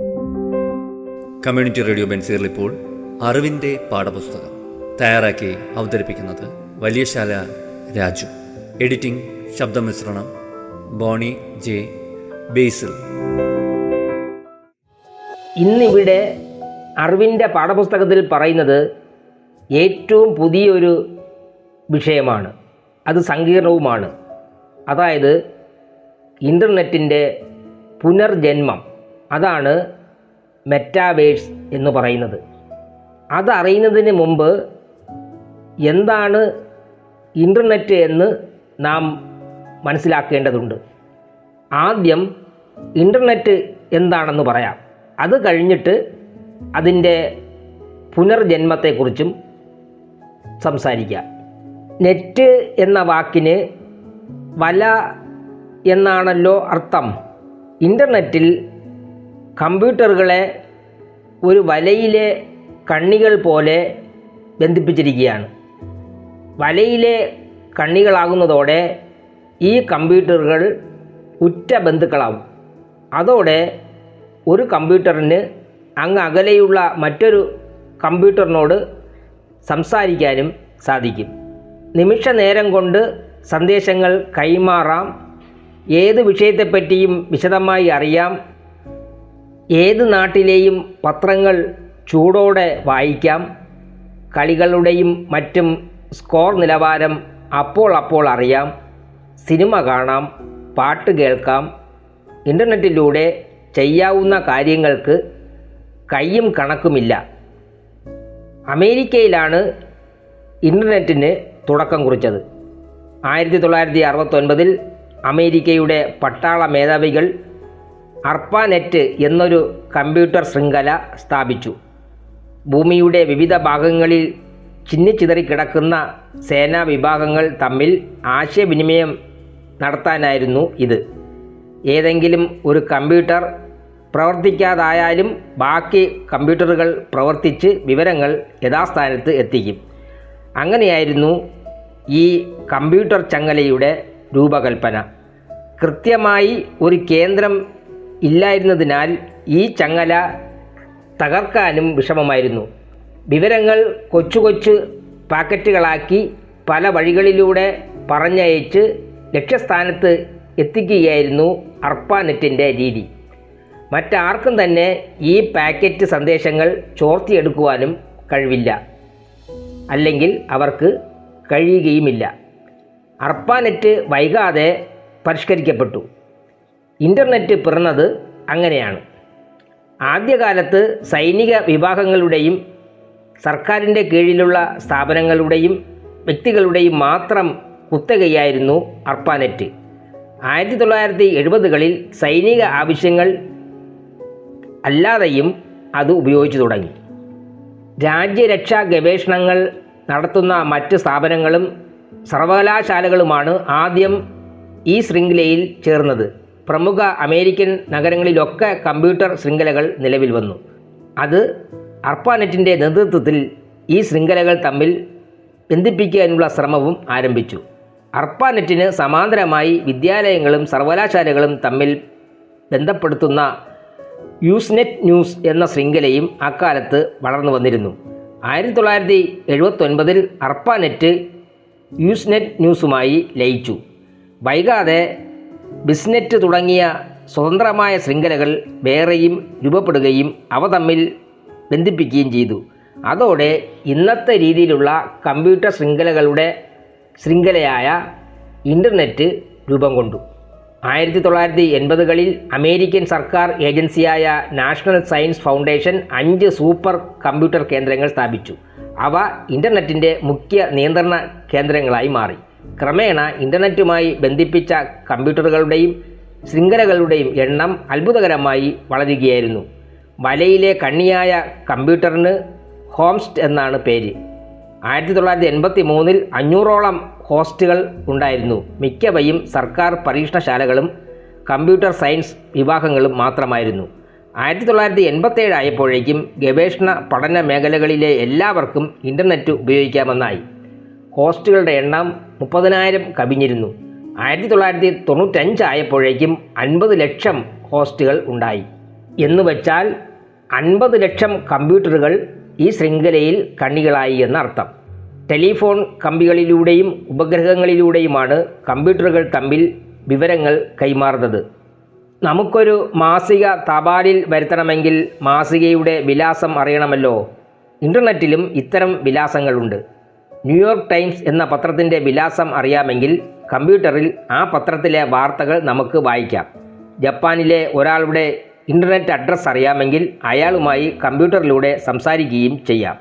Community radio ബെൻസീറിൽ ഇപ്പോൾ അറിവിന്റെ പാഠപുസ്തകം തയ്യാറാക്കി അവതരിപ്പിക്കുന്നത് വലിയശാല രാജു. എഡിറ്റിംഗ് ശബ്ദമിശ്രണം ബോണി ജെ ബേസിൽ. ഇന്നിവിടെ അറിവിന്റെ പാഠപുസ്തകത്തിൽ പറയുന്നത് ഏറ്റവും പുതിയൊരു വിഷയമാണ്. അത് സങ്കീർണവുമാണ്. അതായത് ഇന്റർനെറ്റിന്റെ പുനർജന്മം. അതാണ് മെറ്റാവേഴ്സ് എന്ന് പറയുന്നത്. അതറിയുന്നതിന് മുമ്പ് എന്താണ് ഇന്റർനെറ്റ് എന്ന് നാം മനസ്സിലാക്കേണ്ടതുണ്ട്. ആദ്യം ഇന്റർനെറ്റ് എന്താണെന്ന് പറയാം. അത് കഴിഞ്ഞിട്ട് അതിന്റെ പുനർജന്മത്തെക്കുറിച്ചും സംസാരിക്കാം. നെറ്റ് എന്ന വാക്കിന് വല എന്നാണല്ലോ അർത്ഥം. ഇന്റർനെറ്റിൽ കമ്പ്യൂട്ടറുകളെ ഒരു വലയിലെ കണ്ണികൾ പോലെ ബന്ധിപ്പിച്ചിരിക്കുകയാണ്. വലയിലെ കണ്ണികളാകുന്നതോടെ ഈ കമ്പ്യൂട്ടറുകൾ ഉറ്റ ബന്ധുക്കളാവും. അതോടെ ഒരു കമ്പ്യൂട്ടറിന് അങ്ങ് അകലെയുള്ള മറ്റൊരു കമ്പ്യൂട്ടറിനോട് സംസാരിക്കാനും സാധിക്കും. നിമിഷ നേരം കൊണ്ട് സന്ദേശങ്ങൾ കൈമാറാം. ഏത് വിഷയത്തെപ്പറ്റിയും വിശദമായി അറിയാം. ഏത് നാട്ടിലെയും പത്രങ്ങൾ ചൂടോടെ വായിക്കാം. കളികളുടെയും മറ്റും സ്കോർ നിലവാരം അപ്പോൾ അപ്പോൾ അറിയാം. സിനിമ കാണാം പാട്ട് കേൾക്കാം. ഇന്റർനെറ്റിലൂടെ ചെയ്യാവുന്ന കാര്യങ്ങൾക്ക് കയ്യും കണക്കുമില്ല. അമേരിക്കയിലാണ് ഇന്റർനെറ്റിന് തുടക്കം കുറിച്ചത്. ആയിരത്തി തൊള്ളായിരത്തി അറുപത്തൊൻപതിൽ അമേരിക്കയുടെ പട്ടാള മേധാവികൾ അർപ്പാനെറ്റ് എന്നൊരു കമ്പ്യൂട്ടർ ശൃംഖല സ്ഥാപിച്ചു. ഭൂമിയുടെ വിവിധ ഭാഗങ്ങളിൽ ചിന്നിച്ചിതറിക്കിടക്കുന്ന സേനാ വിഭാഗങ്ങൾ തമ്മിൽ ആശയവിനിമയം നടത്താനായിരുന്നു ഇത്. ഏതെങ്കിലും ഒരു കമ്പ്യൂട്ടർ പ്രവർത്തിക്കാതായാലും ബാക്കി കമ്പ്യൂട്ടറുകൾ പ്രവർത്തിച്ച് വിവരങ്ങൾ യഥാസ്ഥാനത്ത് എത്തിക്കും. അങ്ങനെയായിരുന്നു ഈ കമ്പ്യൂട്ടർ ചങ്ങലയുടെ രൂപകൽപ്പന. കൃത്യമായി ഒരു കേന്ദ്രം ഇല്ലായിരുന്നതിനാൽ ഈ ചങ്ങല തകർക്കാനും വിഷമമായിരുന്നു. വിവരങ്ങൾ കൊച്ചു കൊച്ചു പാക്കറ്റുകളാക്കി പല വഴികളിലൂടെ പറഞ്ഞയച്ച് ലക്ഷ്യസ്ഥാനത്ത് എത്തിക്കുകയായിരുന്നു അർപ്പാനെറ്റിന്റെ രീതി. മറ്റാർക്കും തന്നെ ഈ പാക്കറ്റ് സന്ദേശങ്ങൾ ചോർത്തിയെടുക്കുവാനും കഴിവില്ല. അല്ലെങ്കിൽ അവർക്ക് കഴിയുകയുമില്ല. അർപ്പാനെറ്റ് വൈകാതെ പരിഷ്കരിക്കപ്പെട്ടു. ഇന്റർനെറ്റ് പിറന്നത് അങ്ങനെയാണ്. ആദ്യകാലത്ത് സൈനിക വിഭാഗങ്ങളുടെയും സർക്കാരിന്റെ കീഴിലുള്ള സ്ഥാപനങ്ങളുടെയും വ്യക്തികളുടെയും മാത്രം കുത്തകയായിരുന്നു അർപ്പാനെറ്റ്. ആയിരത്തി തൊള്ളായിരത്തി എഴുപതുകളിൽ സൈനിക ആവശ്യങ്ങൾ അല്ലാതെയും അത് ഉപയോഗിച്ചു തുടങ്ങി. രാജ്യരക്ഷാ ഗവേഷണങ്ങൾ നടത്തുന്ന മറ്റ് സ്ഥാപനങ്ങളും സർവകലാശാലകളുമാണ് ആദ്യം ഈ ശൃംഖലയിൽ ചേർന്നത്. പ്രമുഖ അമേരിക്കൻ നഗരങ്ങളിലൊക്കെ കമ്പ്യൂട്ടർ ശൃംഖലകൾ നിലവിൽ വന്നു. അത് അർപ്പാനെറ്റിന്റെ നേതൃത്വത്തിൽ ഈ ശൃംഖലകൾ തമ്മിൽ ബന്ധിപ്പിക്കാനുള്ള ശ്രമവും ആരംഭിച്ചു. അർപ്പാനെറ്റിന് സമാന്തരമായി വിദ്യാലയങ്ങളും സർവകലാശാലകളും തമ്മിൽ ബന്ധപ്പെടുത്തുന്ന യൂസ്നെറ്റ് ന്യൂസ് എന്ന ശൃംഖലയും അക്കാലത്ത് വളർന്നു വന്നിരുന്നു. ആയിരത്തി തൊള്ളായിരത്തി എഴുപത്തൊൻപതിൽ അർപ്പാനെറ്റ് യൂസ്നെറ്റ് ന്യൂസുമായി ലയിച്ചു. വൈകാതെ ബിസ്നെറ്റ് തുടങ്ങിയ സ്വതന്ത്രമായ ശൃംഖലകൾ വേറെയും രൂപപ്പെടുകയും അവ തമ്മിൽ ബന്ധിപ്പിക്കുകയും ചെയ്തു. അതോടെ ഇന്നത്തെ രീതിയിലുള്ള കമ്പ്യൂട്ടർ ശൃംഖലകളുടെ ശൃംഖലയായ ഇന്റർനെറ്റ് രൂപം കൊണ്ടു. ആയിരത്തി തൊള്ളായിരത്തി എൺപതുകളിൽ അമേരിക്കൻ സർക്കാർ ഏജൻസിയായ നാഷണൽ സയൻസ് ഫൗണ്ടേഷൻ അഞ്ച് സൂപ്പർ കമ്പ്യൂട്ടർ കേന്ദ്രങ്ങൾ സ്ഥാപിച്ചു. അവ ഇന്റർനെറ്റിന്റെ മുഖ്യ നിയന്ത്രണ കേന്ദ്രങ്ങളായി മാറി. ക്രമേണ ഇന്റർനെറ്റുമായി ബന്ധിപ്പിച്ച കമ്പ്യൂട്ടറുകളുടെയും ശൃംഖലകളുടെയും എണ്ണം അത്ഭുതകരമായി വളരുകയായിരുന്നു. വലയിലെ കണ്ണിയായ കമ്പ്യൂട്ടറിന് ഹോംസ്റ്റ് എന്നാണ് പേര്. ആയിരത്തി തൊള്ളായിരത്തി എൺപത്തി മൂന്നിൽ അഞ്ഞൂറോളം ഹോസ്റ്റുകൾ ഉണ്ടായിരുന്നു. മിക്കവയും സർക്കാർ പരീക്ഷണശാലകളും കമ്പ്യൂട്ടർ സയൻസ് വിഭാഗങ്ങളും മാത്രമായിരുന്നു. ആയിരത്തി തൊള്ളായിരത്തി എൺപത്തേഴ് ആയപ്പോഴേക്കും ഗവേഷണ പഠന മേഖലകളിലെ എല്ലാവർക്കും ഇന്റർനെറ്റ് ഉപയോഗിക്കാമെന്നായി. ഹോസ്റ്റുകളുടെ എണ്ണം മുപ്പതിനായിരം കവിഞ്ഞിരുന്നു. ആയിരത്തി തൊള്ളായിരത്തി തൊണ്ണൂറ്റഞ്ചായപ്പോഴേക്കും അൻപത് ലക്ഷം ഹോസ്റ്റുകൾ ഉണ്ടായി. എന്ന് വെച്ചാൽ അൻപത് ലക്ഷം കമ്പ്യൂട്ടറുകൾ ഈ ശൃംഖലയിൽ കണ്ണികളായി എന്നർത്ഥം. ടെലിഫോൺ കമ്പികളിലൂടെയും ഉപഗ്രഹങ്ങളിലൂടെയുമാണ് കമ്പ്യൂട്ടറുകൾ തമ്മിൽ വിവരങ്ങൾ കൈമാറുന്നത്. നമുക്കൊരു മാസിക തപാലിൽ വരുത്തണമെങ്കിൽ മാസികയുടെ വിലാസം അറിയണമല്ലോ. ഇന്റർനെറ്റിലും ഇത്തരം വിലാസങ്ങളുണ്ട്. ന്യൂയോർക്ക് ടൈംസ് എന്ന പത്രത്തിന്റെ വിലാസം അറിയാമെങ്കിൽ കമ്പ്യൂട്ടറിൽ ആ പത്രത്തിലെ വാർത്തകൾ നമുക്ക് വായിക്കാം. ജപ്പാനിലെ ഒരാളുടെ ഇന്റർനെറ്റ് അഡ്രസ്സ് അറിയാമെങ്കിൽ അയാളുമായി കമ്പ്യൂട്ടറിലൂടെ സംസാരിക്കുകയും ചെയ്യാം.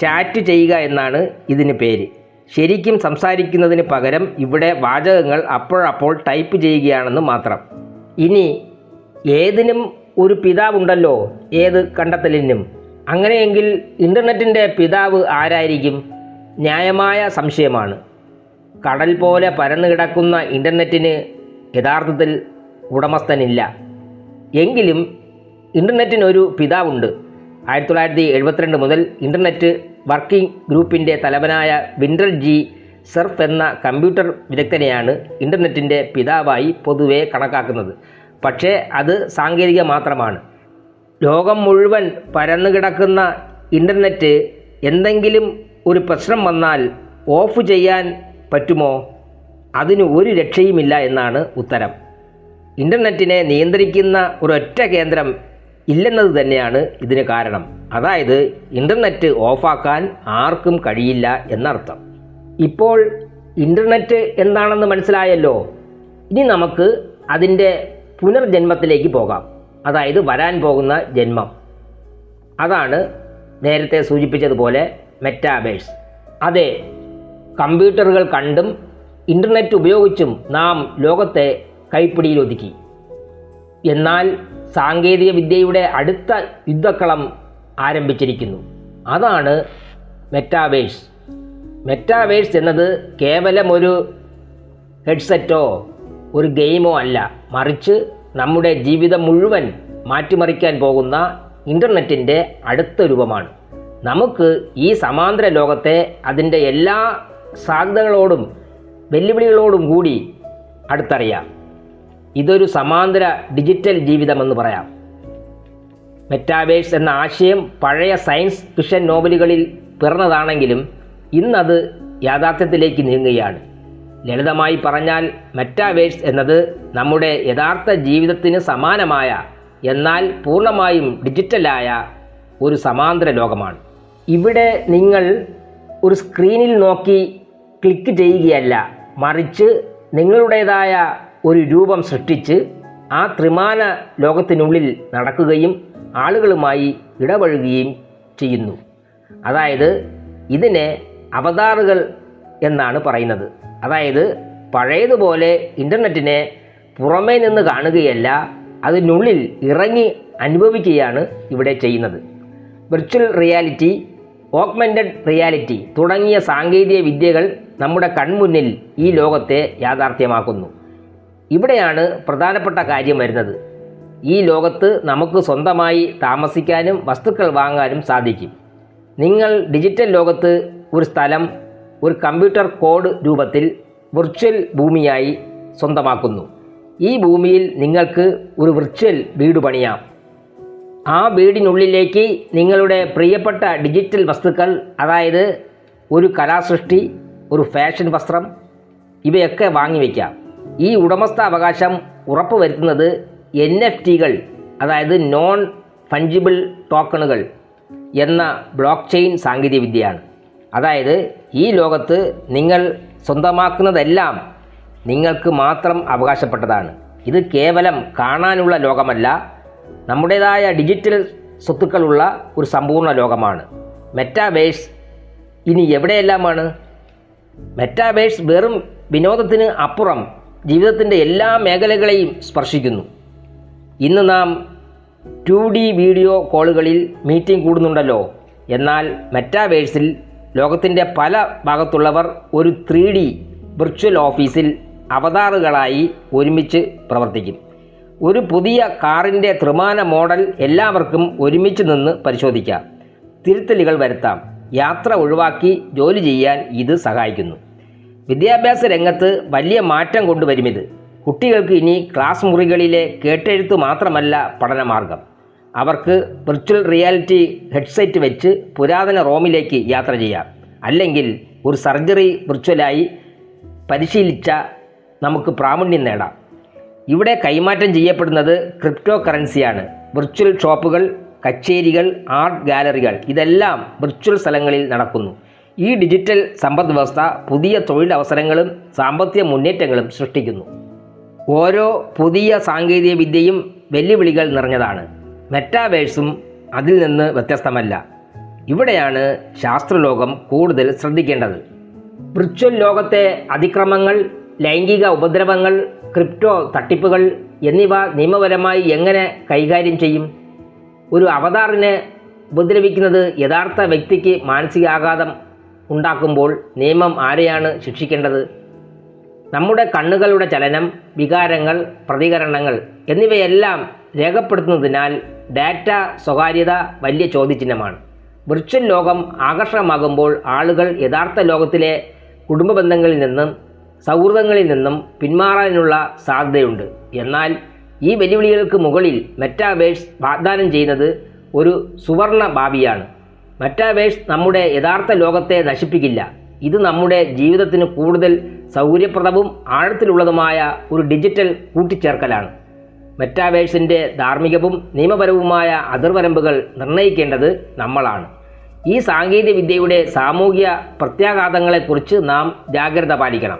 ചാറ്റ് ചെയ്യുക എന്നാണ് ഇതിന് പേര്. ശരിക്കും സംസാരിക്കുന്നതിന് പകരം ഇവിടെ വാചകങ്ങൾ അപ്പോഴപ്പോൾ ടൈപ്പ് ചെയ്യുകയാണെന്ന് മാത്രം. ഇനി ഏതിനും ഒരു പിതാവുണ്ടല്ലോ. ഏത് കണ്ടെത്തലിനും? അങ്ങനെയെങ്കിൽ ഇന്റർനെറ്റിന്റെ പിതാവ് ആരായിരിക്കും? ന്യായമായ സംശയമാണ്. കടൽ പോലെ പരന്നു കിടക്കുന്ന ഇന്റർനെറ്റിന് യഥാർത്ഥത്തിൽ ഉടമസ്ഥനില്ല. എങ്കിലും ഇന്റർനെറ്റിനൊരു പിതാവുണ്ട്. ആയിരത്തി തൊള്ളായിരത്തി എഴുപത്തിരണ്ട് മുതൽ ഇന്റർനെറ്റ് വർക്കിംഗ് ഗ്രൂപ്പിന്റെ തലവനായ വിൻഡർ ജി. സെർഫ് എന്ന കമ്പ്യൂട്ടർ വിദഗ്ധനെയാണ് ഇന്റർനെറ്റിന്റെ പിതാവായി പൊതുവെ കണക്കാക്കുന്നത്. പക്ഷേ അത് സാങ്കേതിക മാത്രമാണ്. ലോകം മുഴുവൻ പരന്നു കിടക്കുന്ന ഇന്റർനെറ്റ് എന്തെങ്കിലും ഒരു പ്രശ്നം വന്നാൽ ഓഫ് ചെയ്യാൻ പറ്റുമോ? അതിന് ഒരു രക്ഷയുമില്ല എന്നാണ് ഉത്തരം. ഇന്റർനെറ്റിനെ നിയന്ത്രിക്കുന്ന ഒരൊറ്റ കേന്ദ്രം ഇല്ലെന്നത് തന്നെയാണ് ഇതിന് കാരണം. അതായത് ഇന്റർനെറ്റ് ഓഫാക്കാൻ ആർക്കും കഴിയില്ല എന്നർത്ഥം. ഇപ്പോൾ ഇന്റർനെറ്റ് എന്താണെന്ന് മനസ്സിലായല്ലോ? ഇനി നമുക്ക് അതിന്റെ പുനർജന്മത്തിലേക്ക് പോകാം. അതായത് വരാൻ പോകുന്ന ജന്മം. അതാണ് നേരത്തെ സൂചിപ്പിച്ചതുപോലെ മെറ്റാബേഴ്സ് അതെ കമ്പ്യൂട്ടറുകൾ കണ്ടും ഇന്റർനെറ്റ് ഉപയോഗിച്ചും നാം ലോകത്തെ കൈപ്പിടിയിലൊതുക്കി എന്നാൽ സാങ്കേതിക വിദ്യയുടെ അടുത്ത യുദ്ധക്കളം ആരംഭിച്ചിരിക്കുന്നു. അതാണ് മെറ്റാവേഴ്സ് മെറ്റാവേഴ്സ് എന്നത് കേവലം ഒരു ഹെഡ്സെറ്റോ ഒരു ഗെയിമോ അല്ല. മറിച്ച് നമ്മുടെ ജീവിതം മുഴുവൻ മാറ്റിമറിക്കാൻ പോകുന്ന ഇന്റർനെറ്റിന്റെ അടുത്ത രൂപമാണ്. നമുക്ക് ഈ സമാന്തര ലോകത്തെ അതിന്റെ എല്ലാ സാധ്യതകളോടും വെല്ലുവിളികളോടും കൂടി അടുത്തറിയാം. ഇതൊരു സമാന്തര ഡിജിറ്റൽ ജീവിതമെന്ന് പറയാം. മെറ്റാവേഴ്സ് എന്ന ആശയം പഴയ സയൻസ് ഫിഷൻ നോവലുകളിൽ പിറന്നതാണെങ്കിലും ഇന്നത് യാഥാർത്ഥ്യത്തിലേക്ക് നീങ്ങുകയാണ്. ലളിതമായി പറഞ്ഞാൽ മെറ്റാവേഴ്സ് എന്നത് നമ്മുടെ യഥാർത്ഥ ജീവിതത്തിന് സമാനമായ എന്നാൽ പൂർണമായും ഡിജിറ്റലായ ഒരു സമാന്തര ലോകമാണ്. ഇവിടെ നിങ്ങൾ ഒരു സ്ക്രീനിൽ നോക്കി ക്ലിക്ക് ചെയ്യുകയല്ല മറിച്ച് നിങ്ങളുടേതായ ഒരു രൂപം സൃഷ്ടിച്ച് ആ ത്രിമാന ലോകത്തിനുള്ളിൽ നടക്കുകയും ആളുകളുമായി ഇടപഴകുകയും ചെയ്യുന്നു. അതായത് ഇതിനെ അവതാറുകൾ എന്നാണ് പറയുന്നത്. അതായത് പഴയതുപോലെ ഇന്റർനെറ്റിനെ പുറമേ നിന്ന് കാണുകയല്ല അതിനുള്ളിൽ ഇറങ്ങി അനുഭവിക്കുകയാണ് ഇവിടെ ചെയ്യുന്നത്. വിർച്വൽ റിയാലിറ്റി ഓഗ്മെന്റഡ് റിയാലിറ്റി തുടങ്ങിയ സാങ്കേതിക വിദ്യകൾ നമ്മുടെ കൺമുന്നിൽ ഈ ലോകത്തെ യാഥാർത്ഥ്യമാക്കുന്നു. ഇവിടെയാണ് പ്രധാനപ്പെട്ട കാര്യം വരുന്നത്. ഈ ലോകത്ത് നമുക്ക് സ്വന്തമായി താമസിക്കാനും വസ്തുക്കൾ വാങ്ങാനും സാധിക്കും. നിങ്ങൾ ഡിജിറ്റൽ ലോകത്ത് ഒരു സ്ഥലം ഒരു കമ്പ്യൂട്ടർ കോഡ് രൂപത്തിൽ വിർച്വൽ ഭൂമിയായി സ്വന്തമാക്കുന്നു. ഈ ഭൂമിയിൽ നിങ്ങൾക്ക് ഒരു വിർച്വൽ വീട് പണിയാം. ആ വീടിനുള്ളിലേക്ക് നിങ്ങളുടെ പ്രിയപ്പെട്ട ഡിജിറ്റൽ വസ്തുക്കൾ അതായത് ഒരു കലാസൃഷ്ടി ഒരു ഫാഷൻ വസ്ത്രം ഇവയൊക്കെ വാങ്ങിവെക്കാം ഈ ഉടമസ്ഥാവകാശം ഉറപ്പുവരുത്തുന്നത് എൻ എഫ് ടികൾ അതായത് നോൺ ഫഞ്ചിബിൾ ടോക്കണുകൾ എന്ന ബ്ലോക്ക് ചെയിൻ സാങ്കേതികവിദ്യയാണ്. അതായത് ഈ ലോകത്ത് നിങ്ങൾ സ്വന്തമാക്കുന്നതെല്ലാം നിങ്ങൾക്ക് മാത്രം അവകാശപ്പെട്ടതാണ്. ഇത് കേവലം കാണാനുള്ള ലോകമല്ല നമ്മുടേതായ ഡിജിറ്റൽ സ്വത്തുക്കളുള്ള ഒരു സമ്പൂർണ ലോകമാണ്. മെറ്റാവേഴ്സ് ഇനി എവിടെയെല്ലാമാണ്? മെറ്റാവേഴ്സ് വെറും വിനോദത്തിന് അപ്പുറം ജീവിതത്തിന്റെ എല്ലാ മേഖലകളെയും സ്പർശിക്കുന്നു. ഇന്ന് നാം ടു ഡി വീഡിയോ കോളുകളിൽ മീറ്റിംഗ് കൂടുന്നുണ്ടല്ലോ. എന്നാൽ മെറ്റാവേഴ്സിൽ ലോകത്തിന്റെ പല ഭാഗത്തുള്ളവർ ഒരു ത്രീ ഡി വിർച്വൽ ഓഫീസിൽ അവതാറുകളായി ഒരുമിച്ച് പ്രവർത്തിക്കും. ഒരു പുതിയ കാറിന്റെ ത്രിമാന മോഡൽ എല്ലാവർക്കും ഒരുമിച്ച് നിന്ന് പരിശോധിക്കാം. തിരുത്തലുകൾ വരുത്താം. യാത്ര ഒഴിവാക്കി ജോലി ചെയ്യാൻ ഇത് സഹായിക്കുന്നു. വിദ്യാഭ്യാസ രംഗത്ത് വലിയ മാറ്റം കൊണ്ടുവരും ഇത് കുട്ടികൾക്ക് ഇനി ക്ലാസ് മുറികളിലെ കേട്ടെഴുത്ത് മാത്രമല്ല പഠനമാർഗം. അവർക്ക് വിർച്വൽ റിയാലിറ്റി ഹെഡ്സെറ്റ് വെച്ച് പുരാതന റോമിലേക്ക് യാത്ര ചെയ്യാം. അല്ലെങ്കിൽ ഒരു സർജറി വിർച്വലായി പരിശീലിച്ച നമുക്ക് പ്രാവീണ്യം നേടാം. ഇവിടെ കൈമാറ്റം ചെയ്യപ്പെടുന്നത് ക്രിപ്റ്റോ കറൻസിയാണ് വിർച്വൽ ഷോപ്പുകൾ കച്ചേരികൾ ആർട്ട് ഗാലറികൾ ഇതെല്ലാം വിർച്വൽ സ്ഥലങ്ങളിൽ നടക്കുന്നു. ഈ ഡിജിറ്റൽ സമ്പദ് വ്യവസ്ഥ പുതിയ തൊഴിലവസരങ്ങളും സാമ്പത്തിക മുന്നേറ്റങ്ങളും സൃഷ്ടിക്കുന്നു. ഓരോ പുതിയ സാങ്കേതിക വിദ്യയും വെല്ലുവിളികൾ നിറഞ്ഞതാണ്. മെറ്റാവേഴ്സും അതിൽ നിന്ന് വ്യത്യസ്തമല്ല. ഇവിടെയാണ് ശാസ്ത്രലോകം കൂടുതൽ ശ്രദ്ധിക്കേണ്ടത്. വിർച്വൽ ലോകത്തെ അതിക്രമങ്ങൾ ലൈംഗിക ഉപദ്രവങ്ങൾ ക്രിപ്റ്റോ തട്ടിപ്പുകൾ എന്നിവ നിയമപരമായി എങ്ങനെ കൈകാര്യം ചെയ്യും? ഒരു അവതാറിനെ ഉപദ്രവിക്കുന്നത് യഥാർത്ഥ വ്യക്തിക്ക് മാനസികാഘാതം ഉണ്ടാക്കുമ്പോൾ നിയമം ആരെയാണ് ശിക്ഷിക്കേണ്ടത്? നമ്മുടെ കണ്ണുകളുടെ ചലനം വികാരങ്ങൾ പ്രതികരണങ്ങൾ എന്നിവയെല്ലാം രേഖപ്പെടുത്തുന്നതിനാൽ ഡാറ്റ സ്വകാര്യത വലിയ ചോദ്യചിഹ്നമാണ്. വിർച്വൽ ലോകം ആകർഷകമാകുമ്പോൾ ആളുകൾ യഥാർത്ഥ ലോകത്തിലെ കുടുംബ ബന്ധങ്ങളിൽ നിന്നും സൗഹൃദങ്ങളിൽ നിന്നും പിന്മാറാനുള്ള സാധ്യതയുണ്ട്. എന്നാൽ ഈ വെല്ലുവിളികൾക്ക് മുകളിൽ മെറ്റാവേഴ്സ് വാഗ്ദാനം ചെയ്യുന്നത് ഒരു സുവർണ ഭാവിയാണ്. മെറ്റാവേഴ്സ് നമ്മുടെ യഥാർത്ഥ ലോകത്തെ നശിപ്പിക്കില്ല. ഇത് നമ്മുടെ ജീവിതത്തിന് കൂടുതൽ സൗകര്യപ്രദവും ആഴത്തിലുള്ളതുമായ ഒരു ഡിജിറ്റൽ കൂട്ടിച്ചേർക്കലാണ്. മെറ്റാവേഴ്സിന്റെ ധാർമ്മികവും നിയമപരവുമായ അതിർവരമ്പുകൾ നിർണയിക്കേണ്ടത് നമ്മളാണ്. ഈ സാങ്കേതിക വിദ്യയുടെ സാമൂഹിക പ്രത്യാഘാതങ്ങളെക്കുറിച്ച് നാം ജാഗ്രത പാലിക്കണം.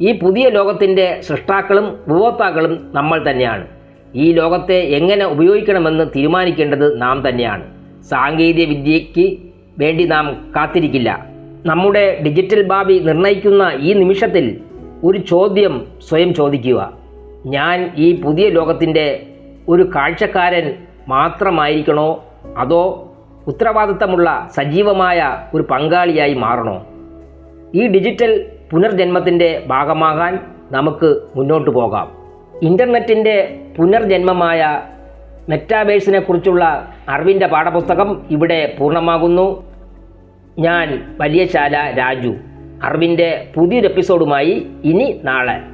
ഈ പുതിയ ലോകത്തിന്റെ സൃഷ്ടാക്കളും ഉപഭോക്താക്കളും നമ്മൾ തന്നെയാണ്. ഈ ലോകത്തെ എങ്ങനെ ഉപയോഗിക്കണമെന്ന് തീരുമാനിക്കേണ്ടത് നാം തന്നെയാണ്. സാങ്കേതിക വിദ്യയ്ക്ക് വേണ്ടി നാം കാത്തിരിക്കില്ല. നമ്മുടെ ഡിജിറ്റൽ ഭാവി നിർണയിക്കുന്ന ഈ നിമിഷത്തിൽ ഒരു ചോദ്യം സ്വയം ചോദിക്കുക. ഞാൻ ഈ പുതിയ ലോകത്തിന്റെ ഒരു കാഴ്ചക്കാരൻ മാത്രമായിരിക്കണോ? അതോ ഉത്തരവാദിത്തമുള്ള സജീവമായ ഒരു പങ്കാളിയായി മാറണോ? ഈ ഡിജിറ്റൽ പുനർജന്മത്തിന്റെ ഭാഗമാകാൻ നമുക്ക് മുന്നോട്ട് പോകാം. ഇന്റർനെറ്റിന്റെ പുനർജന്മമായ മെറ്റാബേഴ്സിനെ കുറിച്ചുള്ള അറിവിന്റെ പാഠപുസ്തകം ഇവിടെ പൂർണമാകുന്നു. ഞാൻ വലിയശാല രാജു. അറിവിന്റെ പുതിയൊരു എപ്പിസോഡുമായി ഇനി നാളെ.